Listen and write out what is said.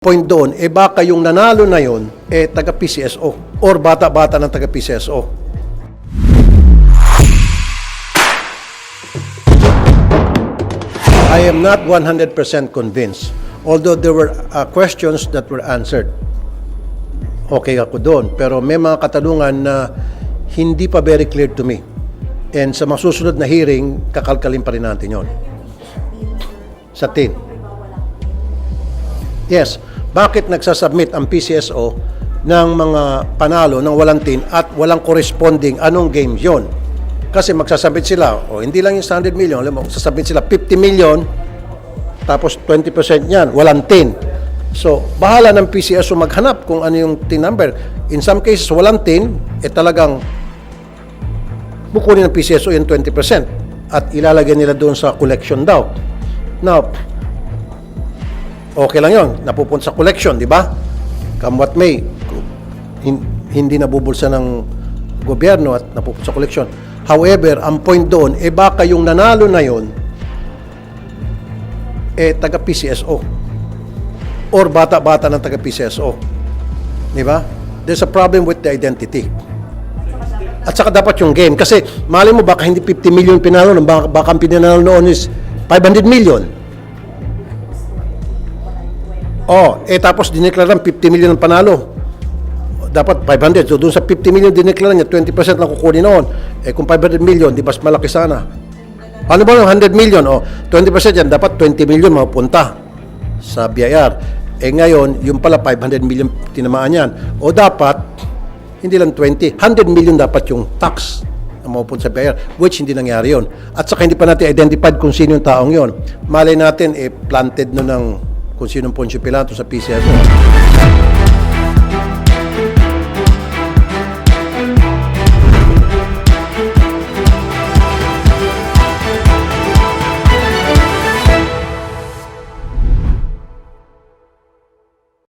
point doon, eh baka yung nanalo na yon eh taga PCSO or bata-bata ng taga PCSO. I am not 100% convinced. Although there were uh, questions that were answered. Okay ako doon. Pero may mga katanungan na hindi pa very clear to me. And sa mga susunod na hearing, kakalkalin pa rin natin yon. Sa tin. Yes. Bakit nagsasubmit ang PCSO ng mga panalo ng walang tin at walang corresponding anong game yon? Kasi magsasubmit sila, o hindi lang yung 100 million, alam mo, magsasubmit sila 50 million, tapos 20% niyan, walang tin. So, bahala ng PCSO maghanap kung ano yung tin number. In some cases, walang tin, eh talagang bukunin ng PCSO yung 20% at ilalagay nila doon sa collection daw. Now, okay lang yon napupunta sa collection, di ba? Come what may, hin- hindi nabubulsa ng gobyerno at napupunta sa collection. However, ang point doon, eh baka yung nanalo na yon eh taga PCSO or bata-bata ng taga PCSO. Di ba? There's a problem with the identity. At saka dapat yung game. Kasi mali mo baka hindi 50 million pinalo, baka, baka ang pinanalo noon is 500 million. Oh, eh tapos dineklara 50 million ang panalo. Dapat 500. So doon sa 50 million dineklara niya, 20% lang kukunin noon. Eh kung 500 million, di mas malaki sana? Ano ba yung 100 million? Oh, 20% yan, dapat 20 million mapupunta sa BIR. Eh ngayon, yung pala 500 million tinamaan yan. O dapat, hindi lang 20, 100 million dapat yung tax na mapupunta sa BIR, which hindi nangyari yon. At saka hindi pa natin identified kung sino yung taong yon. Malay natin, eh, planted no ng kung sinong Poncio Pilato sa PCSO.